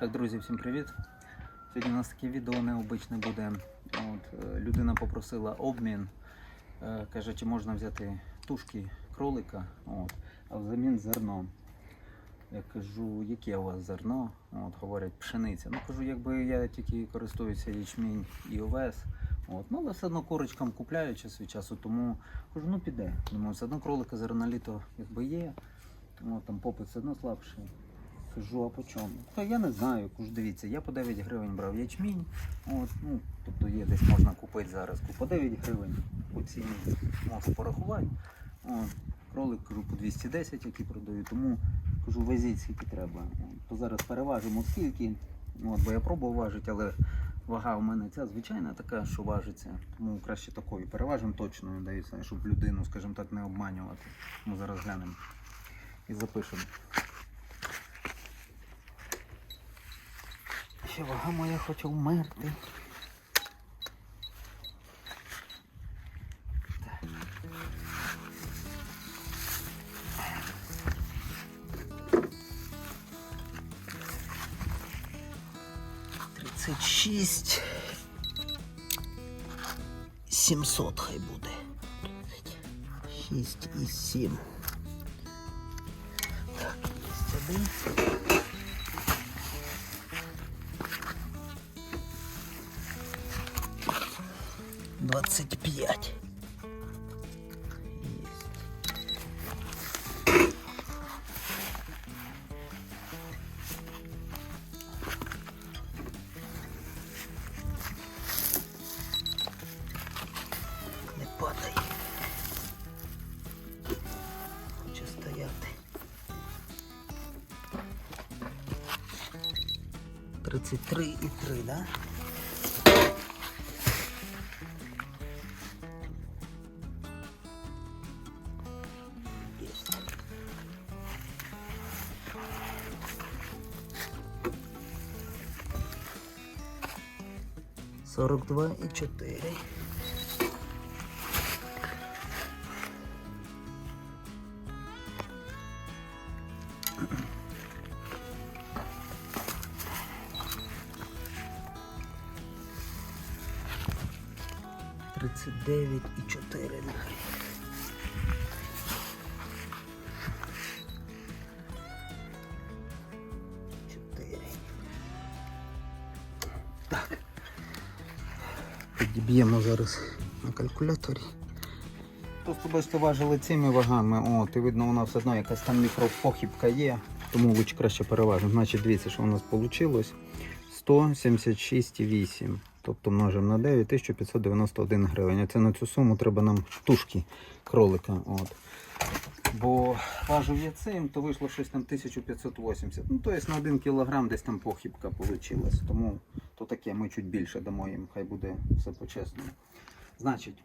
Так, друзі, всім привіт. Сьогодні у нас таке відео необичне буде. От, е, людина попросила обмін. Е, Каже, чи можна взяти тушки кролика, от, а взамін зерно. Я кажу, яке у вас зерно? От, говорять, пшениця. Ну кажу, якби я тільки користуюся ячмінь і овес. От, ну, але все одно курочкам купляю час від часу, тому кажу, ну піде. Думаю, все одно кролика зерна літо якби є. От, там попит все одно слабший. Кажу, а по чому? Та я не знаю, кажу, дивіться, я по 9 гривень брав ячмінь. От, ну, тобто є десь можна купити зараз. По 9 гривень по ціні можу порахувати. От, кролик кажу по 210, які продаю, тому кажу, везіть скільки треба. От, то зараз переважимо скільки. От, бо я пробував важити, але вага у мене ця звичайна така, що важиться. Тому краще такою. Переважимо точно, даю, щоб людину, скажімо так, не обманювати. Ми зараз глянемо і запишемо. Ще вага моя хоче вмерти. Тридцять шість. Сімсот хай буде. Шість і сім. Так. 25. Не падай. Хоче стояти. 33 і 3, да? 42,4. Тридцять дев'ять і чотири. Чотири. Так. Підіб'ємо зараз на калькуляторі. Бачите, важили цими вагами, от, і видно, вона все одно якась там мікропохибка є, тому лучше краще переважимо. Значить, дивіться, що у нас вийшло. 176,8. Тобто множимо на 9 1591 гривень. А це на цю суму треба нам тушки кролика. От. Бо важив я цим, то вийшло щось там 1580. Ну, тобто на 1 кілограм десь там похибка вийшла. Тому то таке, ми чуть більше дамо їм, хай буде все по-чесному. Значить,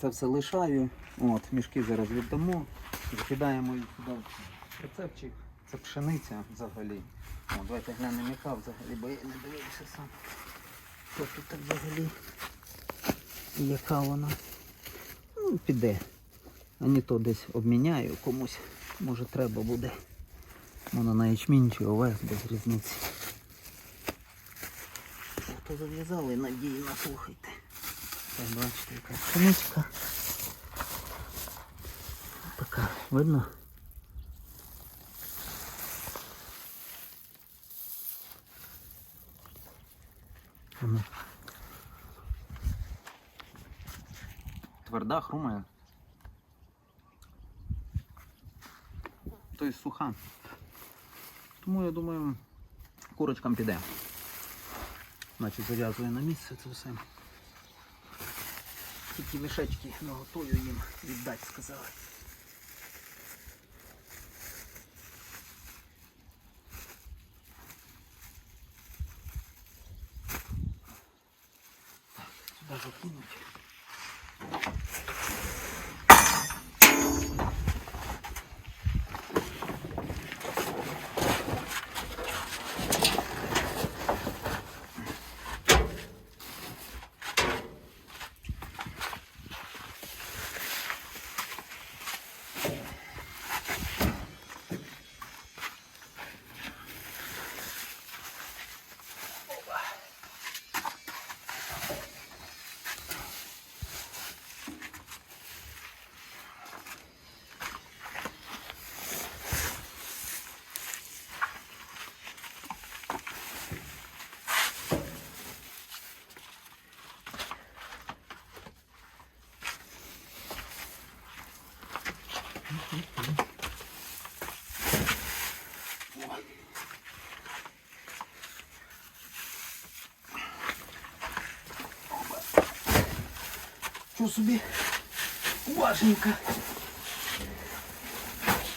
це все лишаю. От, мішки зараз віддамо. Закидаємо їх в рецепчик. Це пшениця взагалі. О, давайте глянемо, яка взагалі, бо я не дивився сам. Що тут взагалі? Яка вона? Ну, піде. А не то десь обміняю комусь. Може треба буде. Вона на ячмінь чи овес без різниці. То зав'язали надію, слухайте. Так, бачите, яка пшеничка. Така, видно? Воно. Тверда, хрумає. Тобто суха. Тому я думаю, курочкам піде. Значить, зав'язую на місце це все. Тільки мішечки наготую їм віддати, сказали. Так, сюди закинуть. Нічого собі. Важенько.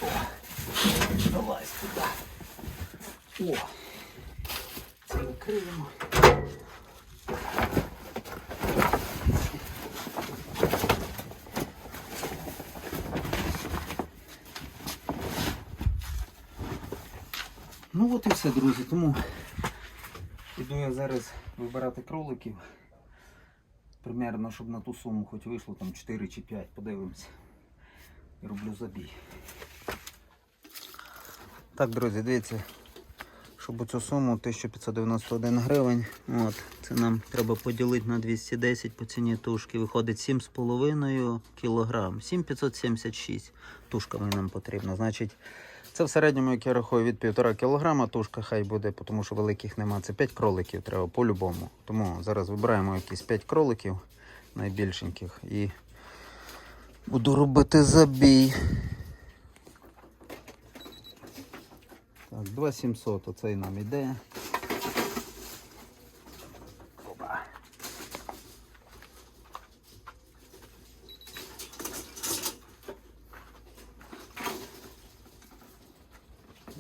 О, залазь туди. О, це відкриємо. Ну от і все, друзі. Тому іду я зараз вибирати кроликів. Примерно, щоб на ту суму хоч вийшло там 4 чи 5, подивимося. І роблю забій. Так, друзі, дивіться, щоб цю суму 1591 гривень. От, це нам треба поділити на 210 по ціні тушки. Виходить 7,5 кг. 7,576 тушками нам потрібно. Значить, це в середньому, як я рахую, від 1,5 кг тушка хай буде, тому що великих нема. Це 5 кроликів треба по-любому. Тому зараз вибираємо якісь 5 кроликів найбільшеньких і буду робити забій. Так, 2700 оцей нам іде.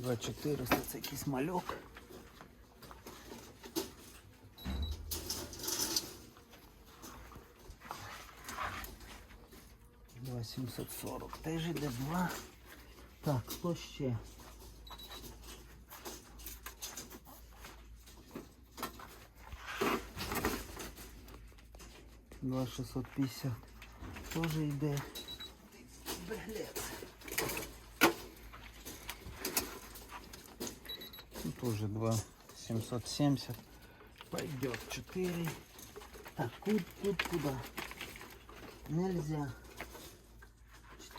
2400, це якийсь мальок. Два 740. Теж йде два. Так, хто ще? Два 650 теж іде Беглець. Тоже 2 770. Пойдет 4. Так, куд, куд, куда? Нельзя.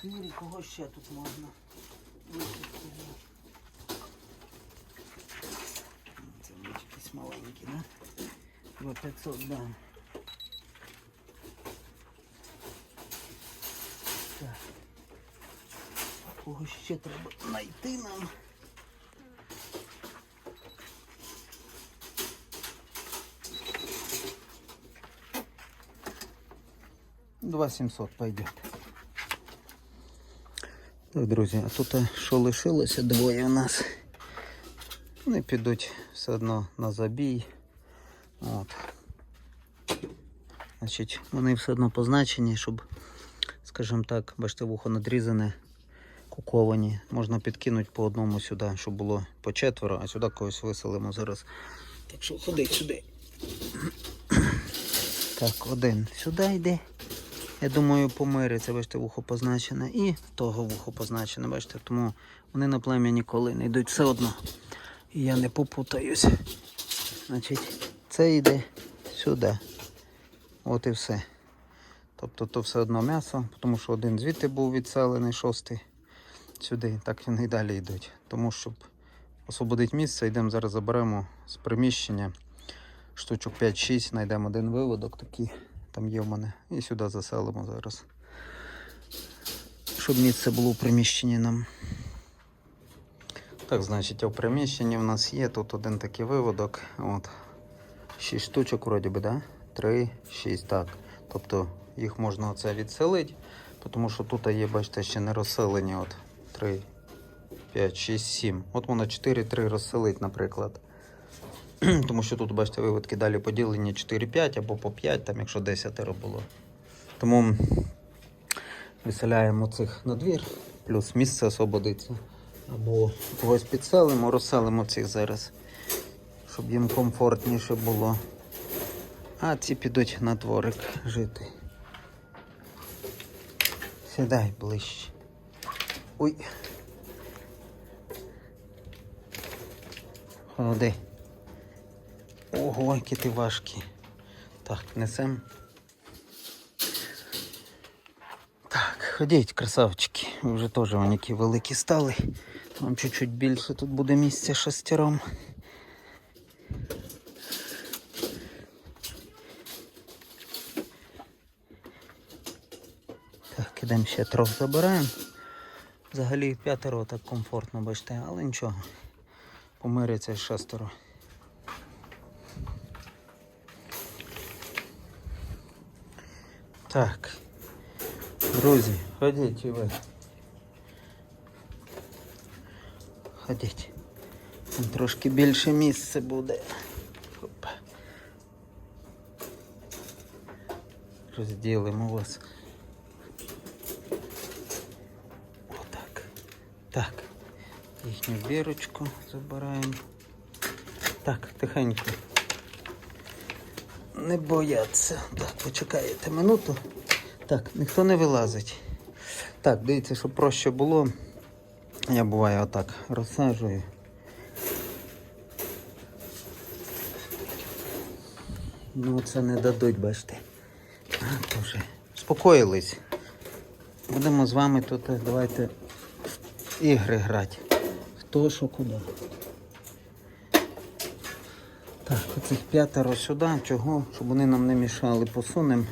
4. Кого ще тут? Висипати? Це да? 2 500 дам. Так. Кого ще треба знайти нам? Два сімсот пойдет. Так, друзі, а тут е, що лишилося двоє у нас. Вони підуть все одно на забій. От. Значить, вони все одно позначені, щоб скажімо так, бачите, вухо надрізане, куковані. Можна підкинути по одному сюди, щоб було по четверо, а сюди когось виселимо зараз. Так що ходить сюди. Так, один сюди йде. Я думаю, помириться, бачите, вухо позначене. І того вухо позначене, бачите, тому вони на плем'я ніколи не йдуть все одно. І я не попутаюсь. Значить, це йде сюди. От і все. Тобто то все одно м'ясо, тому що один звідти був відселений, шостий сюди, так вони і далі йдуть. Тому щоб освободити місце, йдемо зараз заберемо з приміщення штучок 5-6, знайдемо один виводок такий, там є в мене, і сюди заселимо зараз. Щоб місце було в приміщенні нам. Так, значить, в приміщенні в нас є тут один такий виводок. От. 6 штучок, вроді би, да? 3, 6, так. Тобто їх можна оце відселити, тому що тут є, бачите, ще не розселені. От 3, 5, 6, 7. От можна 4, 3 розселити, наприклад. Тому що тут, бачите, виводки далі поділені 4-5 або по 5, там, якщо 10 було. Тому виселяємо цих на двір, плюс місце освободиться. Або когось підселимо, розселимо цих зараз, щоб їм комфортніше було. А ці підуть на дворик жити. Сідай ближче. Ой. Ходи. Ого, які ти важкі. Так, несем. Так, ходіть, красавчики. Ви вже теж вони які великі стали. Вам чуть-чуть більше тут буде місця шестером. Так, ідемо ще трохи забираємо. Взагалі п'ятеро так комфортно, бачите, але нічого. Помиряться шестеро. Так. Друзі, ходіть і ви. Ходіть. Там трошки більше місця буде. Оп. Розділимо вас. Отак. Так. Їхню бірочку забираємо. Так, тихенько. Не бояться. Так, почекаєте минуту. Так, ніхто не вилазить. Так, дивіться, щоб проще було. Я буває отак розсаджую. Ну, це не дадуть, бачите. А, вже спокоїлись. Будемо з вами тут давайте ігри грати. Хто що куди. Так, оцих п'ятеро сюди. Чого? Щоб вони нам не мішали, посунемо.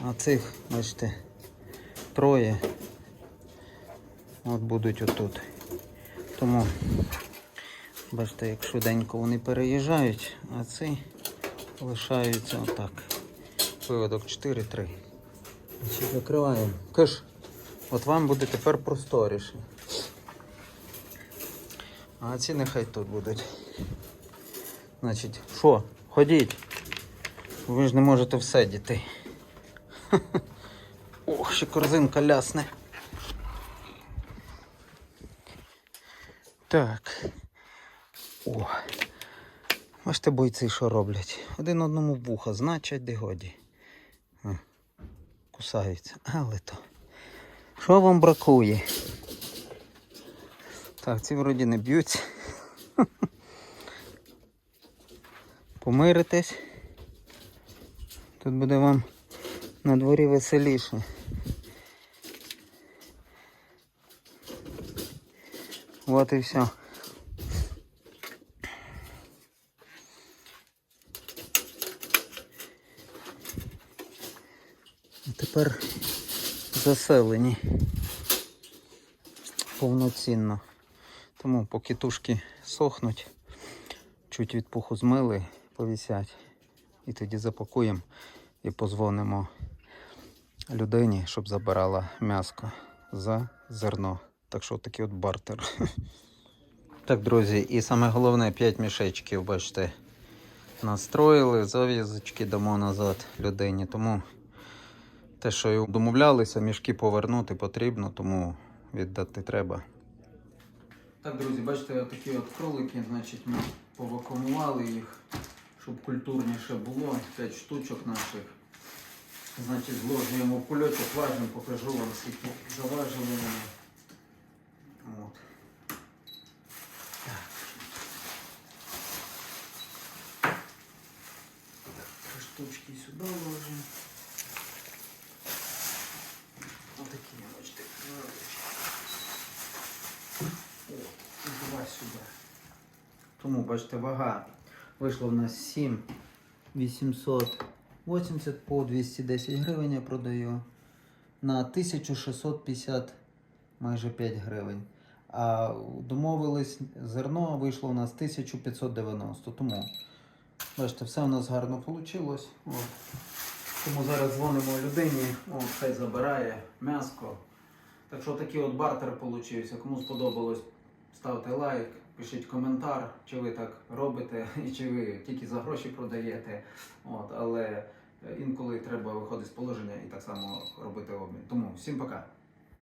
А цих, бачите, троє. От будуть отут. Тому, бачите, як швиденько вони переїжджають, а ці лишаються отак. Виводок 4-3. Значить, закриваємо. Киш, от вам буде тепер просторіше. А ці нехай тут будуть. Значить, що, ходіть. Ви ж не можете всидіти. Ох, ще корзинка лясне. Так. О. Бачите, бойці що роблять? Один одному вуха, значить, де годі. Кусаються. Але то. Що вам бракує? Так, ці вроді не б'ються. Помиритесь. Тут буде вам на дворі веселіше. Вот і все. Тепер заселені повноцінно. Тому поки тушки сохнуть, чуть від пуху змили, повісять. І тоді запакуємо і позвонимо людині, щоб забирала м'яско за зерно. Так що такий от бартер. Так, друзі, і саме головне 5 мішечків, бачите, настроїли, зав'язочки дамо назад людині. Тому те, що й домовлялися, мішки повернути потрібно, тому віддати треба. Так, друзі, бачите, такі от кролики, значить, ми повакумували їх, щоб культурніше було. 5 штучок наших. Значить, зложуємо в кульочок, важимо, покажу вам, скільки заважили. От. Так. Три штучки сюди ложимо. Отакі, бачите, невеличкі. О, і два сюди. Тому, бачите, вага вийшла в нас 7 880 по 210 гривень я продаю. На 1650 майже 5 гривень. А домовились, зерно вийшло у нас 1590. Тому, бачите, все у нас гарно вийшло. От. Тому зараз дзвонимо людині, от, хай забирає м'яско. Так що такий от бартер получився. Кому сподобалось, ставте лайк, пишіть коментар, чи ви так робите, і чи ви тільки за гроші продаєте. От, але інколи треба виходити з положення і так само робити обмін. Тому всім пока.